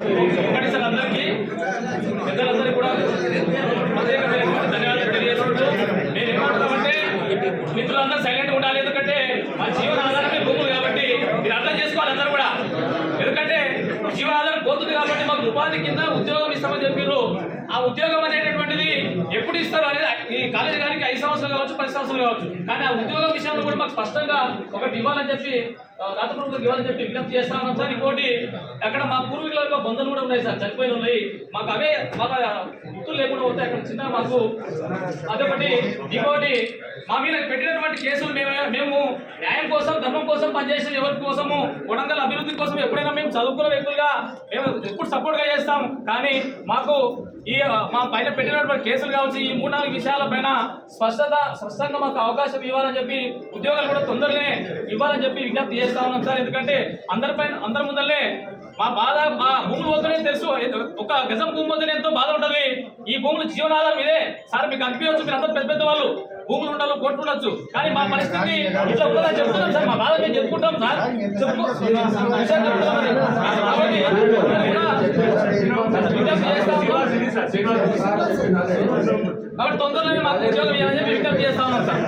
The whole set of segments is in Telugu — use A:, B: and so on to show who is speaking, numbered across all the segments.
A: అందరికీ పెద్దలందరికీ కూడా ధన్యవాదాలు తెలియజేసుకుంటూ నేను ఏమంటున్నామంటే మిత్రులందరూ సైలెంట్ ఉండాలి. ఎందుకంటే మా జీవన ఆధారమే భూములు కాబట్టి మీరు అర్థం చేసుకోవాలి అందరూ కూడా. ఎందుకంటే జీవనాధారం పోతుంది కాబట్టి మాకు ఉపాధి కింద ఉద్యోగం ఇస్తామని చెప్పారు ఆ ఉద్యోగం అనేటటువంటిది ఎప్పుడు ఇస్తారు అనేది ఈ కాలేజీ కానీ సంవత్సరాలు కావచ్చు పది సంవత్సరాలు కావచ్చు. కానీ ఆ ఉద్యోగం విషయంలో కూడా మాకు స్పష్టంగా ఒకటి ఇవ్వాలని చెప్పి రాత ప్రభుత్వం ఇవ్వాలని చెప్పి విజ్ఞప్తి చేస్తా ఉన్నాం సార్. ఇంకోటి అక్కడ మా పూర్వీకుల యొక్క బంధువులు కూడా ఉన్నాయి సార్ చనిపోయిన ఉన్నాయి. మాకు అవే మాకు గుర్తులు లేకుండా పోతే అక్కడ చిన్న మాకు అదొకటి. ఇంకోటి మా మీద పెట్టినటువంటి కేసులు మేము మేము న్యాయం కోసం ధర్మం కోసం పనిచేసిన ఎవరి కోసము వడంగల్ అభివృద్ధి కోసం ఎప్పుడైనా మేము చదువుకున్న వ్యక్తులుగా మేము ఎప్పుడు సపోర్ట్గా చేస్తాం. కానీ మాకు ఈ మా పైన పెట్టినటువంటి కేసులు కావచ్చు ఈ మూడు నాలుగు విషయాల పైన స్పష్టత స్పష్టంగా మాకు అవకాశం ఇవ్వాలని చెప్పి ఉద్యోగాలు కూడా తొందరగానే ఇవ్వాలని చెప్పి విజ్ఞప్తి చేస్తా ఉన్నాం సార్. ఎందుకంటే అందరిపైన అందరి ముందరనే మా బాధ మా భూములు పోతేనే తెలుసు. ఒక గజం భూమి పోతేనే ఎంతో బాధ ఉంటది. ఈ భూములు జీవనాధారం ఇదే. సార్ మీకు అనిపించవచ్చు మీరు అందరూ పెద్ద పెద్ద వాళ్ళు. భూములు ఉండాలి కోట్లు ఉండొచ్చు. కానీ మా పరిస్థితి ఇట్లా ఉంటుందని చెప్తున్నాం సార్. మా బాధ మేము చెప్పుకుంటాం సార్ చెప్పు విషయం చెప్తున్నాం మరి. కాబట్టి అందరూ కూడా విజ్ఞప్తి చేస్తా ఉన్నాం. కాబట్టి తొందరలోనే మాకు ఉద్యోగం ఇవ్వాలని చెప్పి విజ్ఞప్తి చేస్తా ఉన్నాం సార్.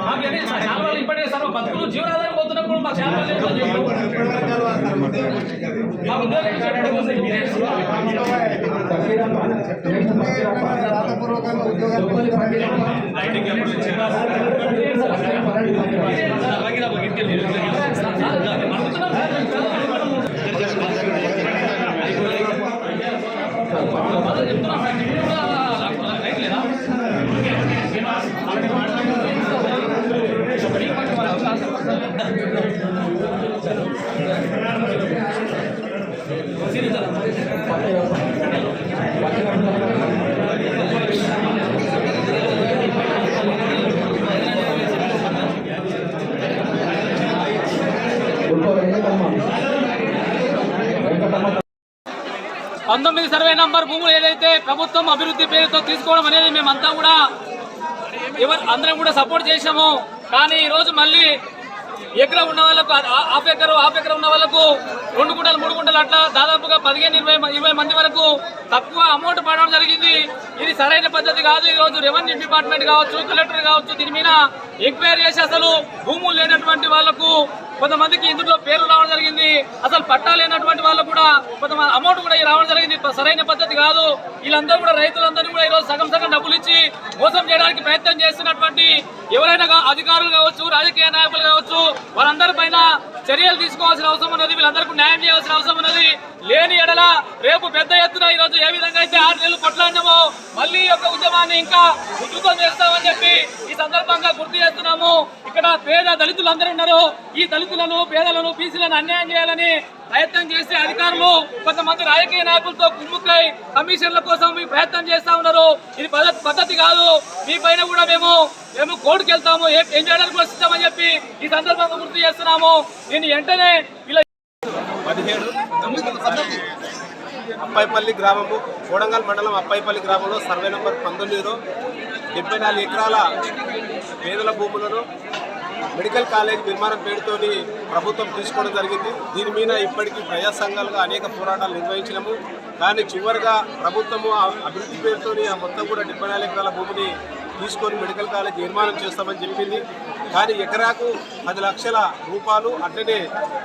A: మాకు ఎన్ని చాలా రోజులు ఇప్పటికే సార్ బతుకులు జీవనాధారం పోతున్నప్పుడు మాకు చాలా రోజులు ఎందుకు చెప్పు. మాకు ఉద్యోగం ఇచ్చేటట్టు కోసం పంతొమ్మిది సర్వే నంబర్ భూములు ఏదైతే ప్రభుత్వం అభివృద్ధి పేరుతో తీసుకోవడం అనేది మేమంతా కూడా ఎవరు అందరం కూడా సపోర్ట్ చేసాము కానీ ఈ రోజు మళ్ళీ ఎక్కడ ఉన్న వాళ్ళకు హాఫ్ ఎకర్ హాఫ్ ఎకర్ ఉన్న వాళ్ళకు రెండు గుంటలు మూడు గుంటలు అట్లా దాదాపుగా పదిహేను ఇరవై ఇరవై మంది వరకు తక్కువ అమౌంట్ పడడం జరిగింది. ఇది సరైన పద్ధతి కాదు. ఈరోజు రెవెన్యూ డిపార్ట్మెంట్ కావచ్చు కలెక్టర్ కావచ్చు దీని మీద ఎంక్వైరీ చేసి అసలు భూములు లేనటువంటి వాళ్ళకు కొంతమందికి ఇందులో పేర్లు రావడం జరిగింది. అసలు పట్టాలేనటువంటి వాళ్ళు వాళ్ళకు కూడా కొంతమంది అమౌంట్ కూడా రావడం జరిగింది. సరైన పద్ధతి కాదు. వీళ్ళందరూ కూడా రైతులందరినీ కూడా ఈరోజు సగం సగం డబ్బులు ఇచ్చి మోసం చేయడానికి ప్రయత్నం చేస్తున్నటువంటి ఎవరైనా అధికారులు కావచ్చు రాజకీయ నాయకులు కావచ్చు వాళ్ళందరి పైన చర్యలు తీసుకోవాల్సిన అవసరం ఉన్నది. వీళ్ళందరికీ న్యాయం చేయాల్సిన అవసరం ఉన్నది. లేని ఎడల రేపు పెద్ద ఎత్తున ఈ రోజు ఏ విధంగా అయితే ఆరు నెలలు కొట్లాడినామో మళ్ళీ యొక్క ఉద్యమాన్ని ఇంకా ఉధృతం చేస్తామని చెప్పి ఈ సందర్భంగా గుర్తు చేస్తున్నాము. ఇక్కడ పేద దళితులు అందరూ ఉన్నారు. ఈ దళితులను పేదలను బీసీలను అన్యాయం చేయాలని ప్రయత్నం చేసే అధికారులు కొంతమంది రాజకీయ నాయకులతో కుమ్ముక్కై కమిషన్ల కోసం మీ ప్రయత్నం చేస్తా ఉన్నారు. ఇది పద్ధతి పద్ధతి కాదు. మీ పైన కూడా మేము మేము కోర్టుకు వెళ్తాము. ఏం చేయడానికి కూడా సిద్ధమని చెప్పి ఈ సందర్భంగా గుర్తు చేస్తున్నాము. నేను వెంటనే ఇలా
B: పదిహేడు అప్పాయిపల్లి గ్రామము కోడంగల్ మండలం అప్పాయిపల్లి గ్రామంలో సర్వే నెంబర్ పంతొమ్మిదిలో డెబ్బై నాలుగు ఎకరాల పేదల భూములను మెడికల్ కాలేజ్ నిర్మాణం పేరుతోని ప్రభుత్వం తీసుకోవడం జరిగింది. దీని మీద ఇప్పటికీ ప్రజా సంఘాలుగా అనేక పోరాటాలు నిర్వహించినాము. కానీ చివరిగా ప్రభుత్వము ఆ అభివృద్ధి పేరుతోని ఆ మొత్తం కూడా డెబ్బై నాలుగు ఎకరాల భూమిని తీసుకొని మెడికల్ కాలేజ్ నిర్మాణం చేస్తామని చెప్పింది. కానీ ఎకరాకు పది లక్షల రూపాయలు అట్లనే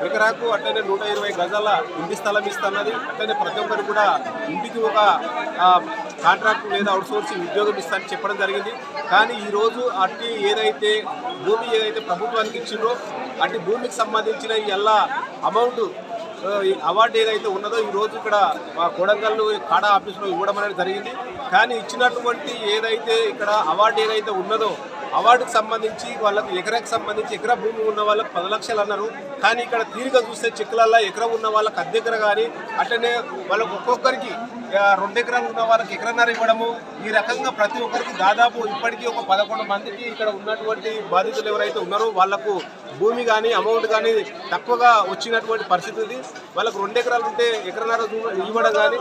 B: ఎకరాకు అట్లనే నూట ఇరవై గజాల ఇంటి స్థలం ఇస్తున్నది. అట్లనే ప్రతి ఒక్కరు కూడా ఇంటికి ఒక కాంట్రాక్ట్ లేదా అవుట్సోర్సింగ్ ఉద్యోగం ఇస్తానని చెప్పడం జరిగింది. కానీ ఈరోజు అట్టి ఏదైతే భూమి ఏదైతే ప్రభుత్వానికి ఇచ్చిందో అట్టి భూమికి సంబంధించిన ఎలా అమౌంట్ అవార్డు ఏదైతే ఉన్నదో ఈరోజు ఇక్కడ మా కొడంగల్ కాడా ఆఫీసులో ఇవ్వడం అనేది జరిగింది. కానీ ఇచ్చినటువంటి ఏదైతే ఇక్కడ అవార్డు ఏదైతే ఉన్నదో అవార్డుకు సంబంధించి వాళ్ళకు ఎకరాకి సంబంధించి ఎకరా భూమి ఉన్న వాళ్ళకి పది లక్షలు అన్నారు. కానీ ఇక్కడ తీరుగా చూస్తే చెక్కులల్లో ఎకరా ఉన్న వాళ్ళకి అద్దె కానీ అట్లనే వాళ్ళకు ఒక్కొక్కరికి రెండు ఎకరాలు ఉన్న వాళ్ళకి ఎకరన్నర ఇవ్వడము. ఈ రకంగా ప్రతి ఒక్కరికి దాదాపు ఇప్పటికీ ఒక పదకొండు మందికి ఇక్కడ ఉన్నటువంటి బాధితులు ఎవరైతే ఉన్నారో వాళ్ళకు భూమి కానీ అమౌంట్ కానీ తక్కువగా వచ్చినటువంటి పరిస్థితి ఉంది వాళ్ళకు రెండు ఎకరాలు ఉంటే ఎకరన్నర ఇవ్వడం కానీ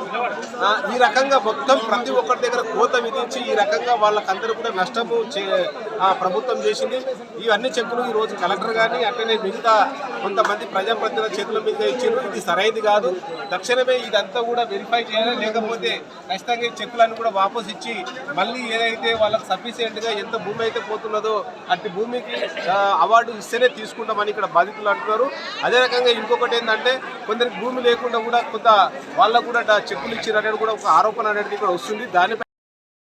B: ఈ రకంగా మొత్తం ప్రతి ఒక్కరి దగ్గర కోత విధించి ఈ రకంగా వాళ్ళకందరూ కూడా నష్టము చే ప్రభుత్వం చేసింది. ఇవన్నీ చెక్కులు ఈ రోజు కలెక్టర్ కానీ అట్లనే మిగతా కొంతమంది ప్రజాప్రతినిధుల చేతుల మీద ఇచ్చారు ఇది సరైనది కాదు. తక్షణమే ఇదంతా కూడా వెరిఫై చేయాలి. లేకపోతే ఖచ్చితంగా ఈ చెక్కులన్నీ కూడా వాపస్ ఇచ్చి మళ్ళీ ఏదైతే వాళ్ళకి సఫిషియెంట్గా ఎంత భూమి అయితే పోతున్నదో అట్టి భూమికి అవార్డు ఇస్తేనే తీసుకుంటామని ఇక్కడ బాధితులు అంటున్నారు. అదే రకంగా ఇంకొకటి ఏంటంటే కొందరికి భూమి లేకుండా కూడా కొంత వాళ్ళకు కూడా చెక్కులు ఇచ్చినట్టు కూడా ఒక ఆరోపణ అనేది ఇక్కడ వస్తుంది. దానిపై